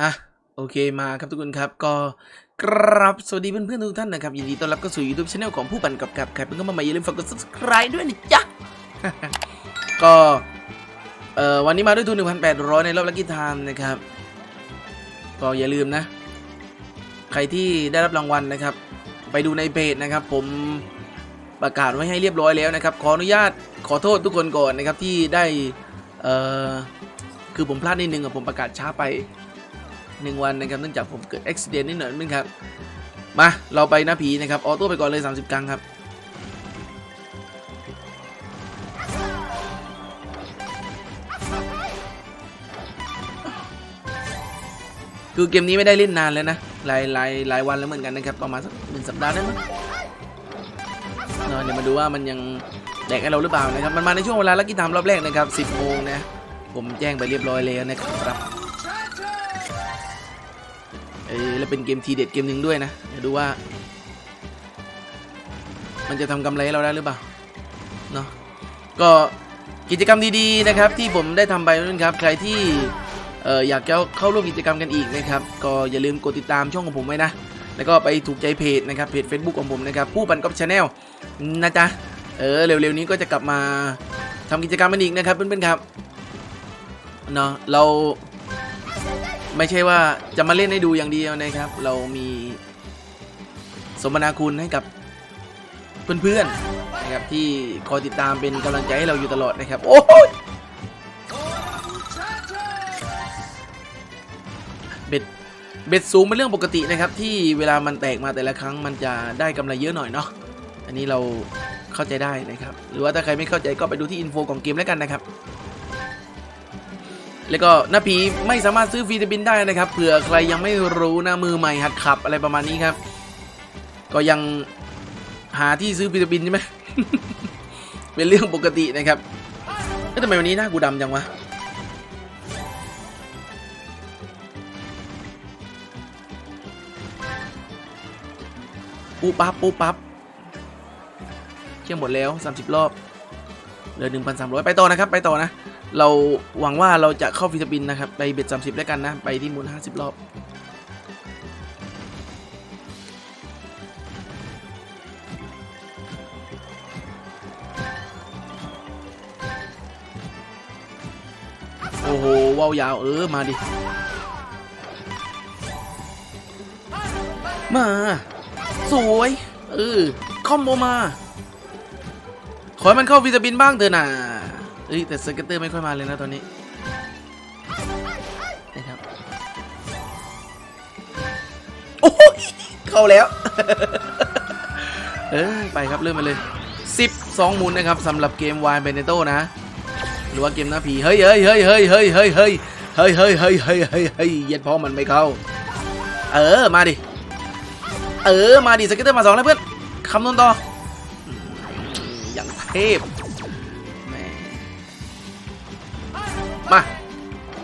อะโอเคมาครับทุกคนครับก็กรับสวัสดีเพื่อนๆทุกท่านนะครับยินดีต้อนรับเข้าสู่ YouTube Channel ของผู้ปั่นกับกับใครเพิ่งเข้ามาใหม่อย่าลืมฝากกด subscribe ด้วยนะจ๊ะ ก็เอ่อวันนี้มาด้วยทุน 1,800 ในรอบลักกี้ไทม์นะครับ ก็อย่าลืมนะ ใครที่ได้รับรางวัลนะครับ ไปดูในเพจนะครับ ผมประกาศไว้ให้เรียบร้อยแล้วนะครับ ขออนุญาตขอโทษทุกคนก่อนนะครับที่ได้เอ่อคือผมพลาดนิดนึงกับผมประกาศช้าไป หนึ่งวันนะครับเนื่องจากผมเกิดอุบิเหตุนิดหน่อยนึงครับ มาเราไปหน้าผีนะครับออโต้ไปก่อนเลย 30 ครั้งครับคือเกมนี้ไม่ได้เล่นนานแล้วนะหลายหลายหลายวันแล้วเหมือนกันนะครับประมาณสักหนึ่งสัปดาห์ได้มั้งเนะเดี๋ยวมาดูว่ามันยังแดกให้เราหรือเปล่านะครับ มันมาในช่วงเวลาลักกี้ไทม์รอบแรกนะครับ 10โมงนะ ผมแจ้งไปเรียบร้อยแล้วนะครับ เอ้ยแล้วเป็นเกมทีเด็ดเกมหนึ่งด้วยนะเดี๋ยวดูว่า มันจะทำกำไรให้เราได้หรือเปล่าเนาะก็กิจกรรมดีๆนะครับ ที่ผมได้ทำไปนะครับ ใครที่เอ่ออยากจะเข้าร่วมกิจกรรมกันอีกนะครับ ก็อย่าลืมกดติดตามช่องของผมไว้นะ แล้วก็ไปถูกใจเพจนะครับเพจ Facebook ของผมนะครับ ผู้บันกอบชาแนลนะจ๊ะเออเร็วๆนี้ก็จะกลับมาทำกิจกรรมกันอีกนะครับเพื่อนๆครับเนาะเรา ไม่ใช่ว่าจะมาเล่นให้ดูอย่างเดียวนะครับ เรามีสมนาคุณให้กับเพื่อนๆนะครับที่คอยติดตามเป็นกำลังใจให้เราอยู่ตลอดนะครับ โอ้ยเบ็ดเบ็ดสูงเป็นเรื่องปกตินะครับ ที่เวลามันแตกมาแต่ละครั้งมันจะได้กำไรเยอะหน่อยเนาะอันนี้เราเข้าใจได้นะครับ หรือว่าถ้าใครไม่เข้าใจก็ไปดูที่อินโฟของเกมแล้วกันนะครับ แล้วก็หน้าผีไม่สามารถซื้อฟีเดบินได้นะครับเผื่อใครยังไม่รู้นะมือใหม่หัดขับอะไรประมาณนี้ครับ ก็ยังหาที่ซื้อฟีเดบินใช่ไหมเป็นเรื่องปกตินะครับเอ๊ะทำไมวันนี้หน้ากูดำจังวะปูปั๊บปูปั๊บเชี่ยหมดแล้ว 30 รอบ เหลือ 1,300 ไปต่อนะครับ ไปต่อนะ เราหวังว่าเราจะเข้าฟิลิปปินส์นะครับ ไปเบ็ดสามสิบแล้วกันนะ ไปที่มุนห้าสิบรอบ โอ้โหว้าวยาว เออ มาดิ มา สวย เออ คอมโบมา ขอให้มันเข้าฟิลิปปินบ้างเถอะนะเอ้ยแต่สเก็ตเตอร์ไม่ค่อยมาเลยนะตอนนี้นะครับโอ้ยเข้าแล้ว เออไปครับเริ่มมาเลย 12หมุนนะครับสำหรับเกม Y b e n e t o นะ หรือว่าเกมหน้าผี เฮ้ยเฮ้ยเฮ้ยเฮ้ยเฮ้ยเฮ้ยเฮ้ยเฮ้ยเฮ้ยเฮ้ยเฮ้ยเฮ้ยเฮ้ยเย็ดพอมันไม่เข้า เออมาดิ เออมาดิสเก็ตเตอร์มาสองแล้วเพื่อนคำนวณต่อ เทพแม่มา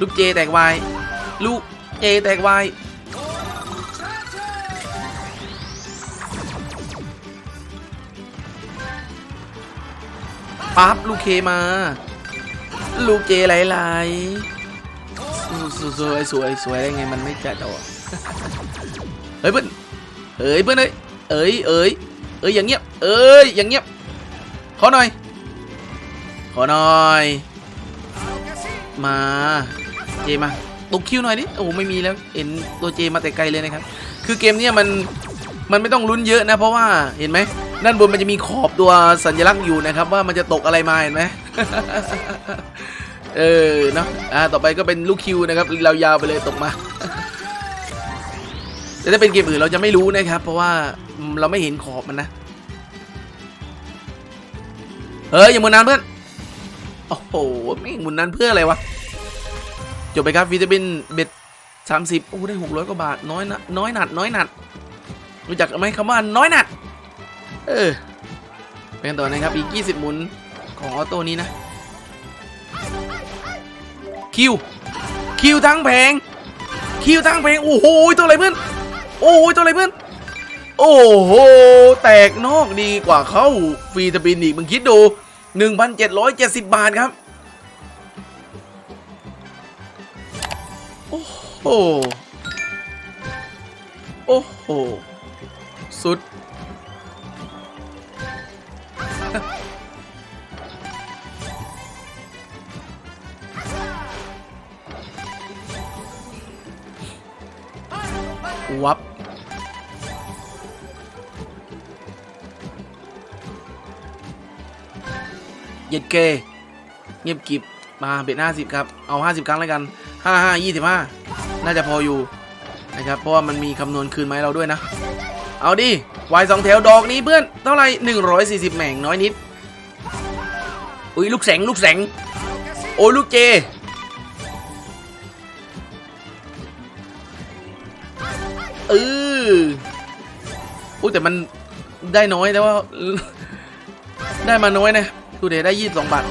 ลูกเจแตกวาย ลูกเจแตกวาย ปั๊บ ลูกเคมา ลูกเจไหลๆสวยสวยสวยได้ไง มันไม่จะต่อเฮ้ยเพื่อนเฮ้ยเพื่อนเอ้ยเอ้ยเอ้ยเอ้ยอย่างเงียบเอ้ยอย่างเงียบ ขอหน่อย ขอหน่อย มาเจมาตกคิวหน่อยดิโอ้โหไม่มีแล้วเห็นตัวเจมาแต่ไกลเลยนะครับ คือเกมเนี้ยมันมันไม่ต้องลุ้นเยอะนะ เพราะว่าเห็นไหมด้านบนมันจะมีขอบตัวสัญลักษณ์อยู่นะครับ ว่ามันจะตกอะไรมาเห็นไหมเออเนาะอ่าต่อไปก็เป็นลูกคิวนะครับเรายาวไปเลยตกมาแต่ถ้าเป็นเกมอื่นเราจะไม่รู้นะครับ เพราะว่าเราไม่เห็นขอบมันนะ เฮ้ยอย่ามุนนานเพื่อน โอ้โหไม่หมุนนานเพื่ออะไรวะ จบไปครับวิตามินเบ็ดสามสิบโอ้ได้หกร้อยกว่าบาทน้อยนะน้อยหนัดน้อยหนัดรู้จักไหมคำว่าน้อยหนัดเออไปกันต่อนะครับอีกยี่สิบหมุนของออโต้นี้นะ คิว คิวทั้งแผงคิวทั้งแผงโอ้โหตัวอะไรเพื่อนโอ้โหตัวอะไรเพื่อน โอ้โห แตกนอกดีกว่าเข้าฟรีสปินอีกมึงคิดดู 1,770 บาทครับ โอ้โห โอ้โห สุด วับ เย็ดเกเงียบกิบมาเบ็ดห้าสิบครับ เอาห้าสิบครั้งแล้วกันห้าห้ายี่สิบห้าน่าจะพออยู่นะครับ เพราะว่ามันมีคำนวณคืนมาให้เราด้วยนะ เอาดิวายสองแถวดอกนี้เพื่อน เท่าไหร่หนึ่งร้อยสี่สิบแหม่งน้อยนิด อุ้ยลูกแสงลูกแสง โอ้ลูกเจ เอออุ้ยแต่มันได้น้อยแต่ว่า ได้มาน้อยนะ ดูเดได้ยี่สิบสองบาท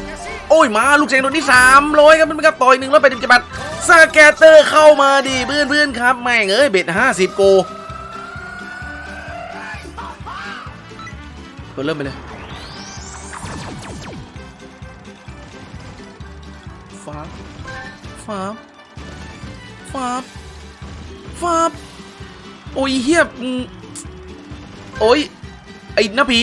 โอ้ยมาลูกเสียงโดนที่สามร้อยครับมันครับต่อยหนึ่งร้อยแปดสิบเจ็ดบาทสแกตเตอร์เข้ามาดิเพื่อนเพื่อนครับแม่งเอ้ยเบ็ดห้าสิบโกเปิดเริ่มไปเลยฟ้าฟ้าฟ้าฟ้าโอ้ยเฮียบโอ้ยไอ้หน้าผี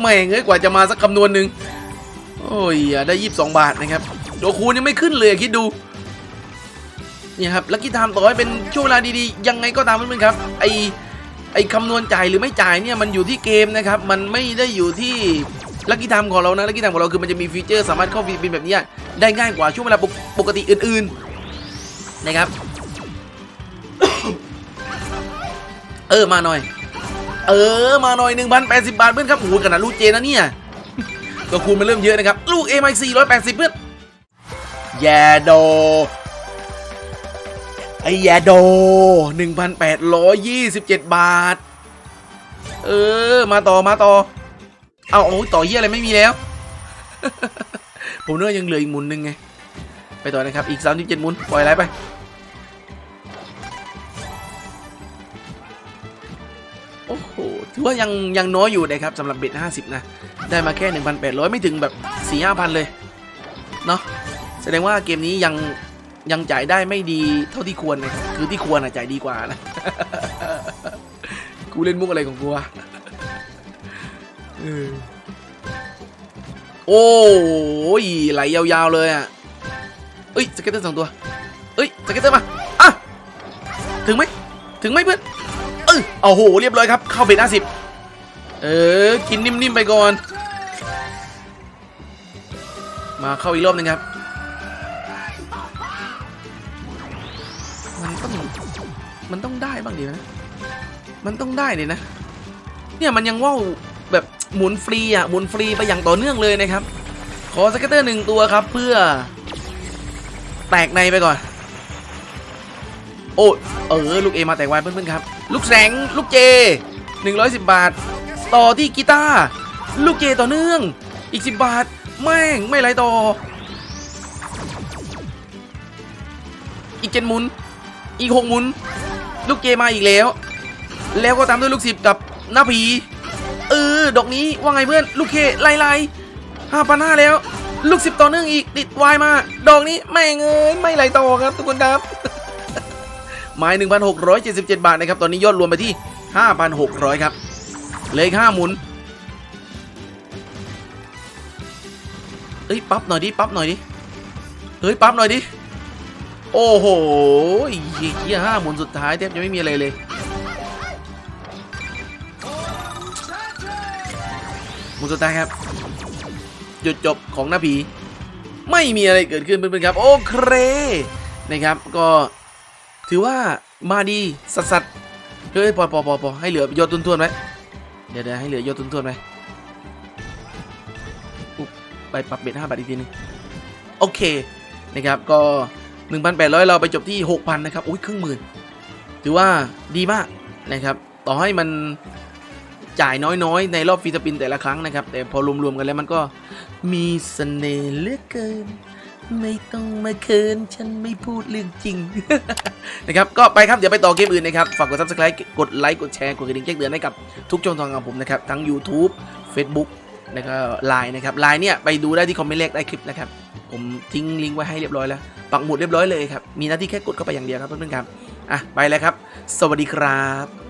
แม่งเอ้ยกว่าจะมาสักคำนวณหนึ่งโอ้ยอะได้ยี่สิบสองบาทนะครับโดคูณยังไม่ขึ้นเลยคิดดูเนี่ยครับลักกี้ไทม์ต่อให้เป็นช่วงเวลาดีๆ ยังไงก็ตามเพื่อนๆครับไอไอคำนวณจ่ายหรือไม่จ่ายเนี่ยมันอยู่ที่เกมนะครับ มันไม่ได้อยู่ที่ลักกี้ไทม์ของเรานะลักกี้ไทม์ของเราคือมันจะมีฟีเจอร์สามารถเข้าฟีบินแบบนี้ได้ง่ายกว่าช่วงเวลาปปกติอื่นๆนะครับ เออมาหน่อย เออมาหน่อย 1,080 บาทเพื่อนครับโอ้โหขนาดลูกเจนะเนี่ย ก็คูณมันเริ่มเยอะนะครับ ลูก MI 480เพื่อนแยโดไอแยโด 1,827 บาท เออ มาต่อมาต่อ เอาโอ้ต่อเยี่ยอะไรไม่มีแล้ว ผมเนึกว่ายังเหลืออีกหมุนหนึ่งไง ไปต่อนะครับ อีก 37หมุน ปล่อยไรไป อ้โห ถือว่ายังยังน้อยอยู่นะครับสำหรับเบ็ด50 นะ ได้มาแค่ 1,800 ไม่ถึงแบบ4 5,000 เลย เนาะแสดงว่าเกมนี้ยังยังจ่ายได้ไม่ดีเท่าที่ควรนะครับคือที่ควรอะจ่ายดีกว่านะ กูเล่นมุกอะไรของกูวะเออโอ้ยไหลยาวๆเลยอะเอ้ยสเก็ตเตอร์สองตัว เอ้ยสเก็ตเตอร์มา อะ ถึงไหมถึงไหมเพื่อน เออโอ้โหเรียบร้อยครับ เข้าเป็นห้าสิบเออ กินนิ่มๆไปก่อน มาเข้าอีกรอบหนึงครับ มันต้องมันต้องได้บ้างดีนะ มันต้องได้เลยนะ เนี่ยมันยังว่าวแบบหมุนฟรีอะหมุนฟรีไปอย่างต่อเนื่องเลยนะครับ ขอสเก็ตเตอร์หนึ่งตัวครับ เพื่อ แตกในไปก่อน โอ้เออ ลูกเอมาแตกวายเพื่อนๆครับ ลูกแสงลูกเจ 110 บาท ต่อที่กีตาร์ลูกเจต่อเนื่อง อีก 10 บาท แม่งไม่ไรต่อ อีกเจ็ดหมุน อีกหกหมุน ลูกเจมาอีกแล้ว แล้วก็ตามด้วยลูกสิบกับหน้าผี เออ ดอกนี้ว่าไงเพื่อน ลูกเคไล่ไล่ห้าพันห้าแล้ว ลูกสิบต่อเนื่องอีกติดวายมา ดอกนี้แม่งเอ้ยไม่ไหลต่อครับทุกคนครับ หมาย1,677 บาทนะครับ ตอนนี้ยอดรวมไปที่ 5,600 ครับ เลยห้าหมุน เอ้ย ปั๊บหน่อยดิ ปั๊บหน่อยดิ เฮ้ย ปั๊บหน่อยดิ โอ้โหเฮียห้าหมุนสุดท้ายแทบจะไม่มีอะไรเลย หมุนสุดท้ายครับ จุดจบของหน้าผี ไม่มีอะไรเกิดขึ้นเพื่อนๆครับ โอเคนะครับ ก็ ถือว่ามาดีสัสสัสเฮ้ยพอพอพอพอให้เหลือยอดทุนทวนๆไว้เดี๋ยวเดี๋ยวให้เหลือยอดทุนทวนๆไว้ไปปรับเบ็ดห้าบาทอีกทีนึงโอเคนะครับก็ 1,800 เราไปจบที่ 6,000 นะครับอุ้ยครึ่งหมื่น ถือว่าดีมากนะครับ ต่อให้มันจ่ายน้อยๆ ในรอบฟีสปินแต่ละครั้งนะครับ แต่พอรวมๆกันแล้วมันก็มีเสน่ห์เหลือเกิน ไม่ต้องมาเคินฉันไม่พูดเรื่องจริง นะครับ ก็ไปครับ เดี๋ยวไปต่อเกมอื่นนะครับ ฝากกด subscribe กดไลค์ กดแชร์ กดกระดิ่งแจ้งเตือนให้กับทุกช่องทางของผมนะครับ ทั้ง YouTube Facebook แล้วก็ Line นะครับ Line เนี่ย ไปดูได้ที่คอมเมนต์แรกได้คลิปนะครับ ผมทิ้งลิงก์ไว้ให้เรียบร้อยแล้ว ปักหมุดเรียบร้อยเลยครับ มีหน้าที่แค่กดเข้าไปอย่างเดียวครับเพื่อนๆครับ อะ ไปแล้วครับ สวัสดีครับ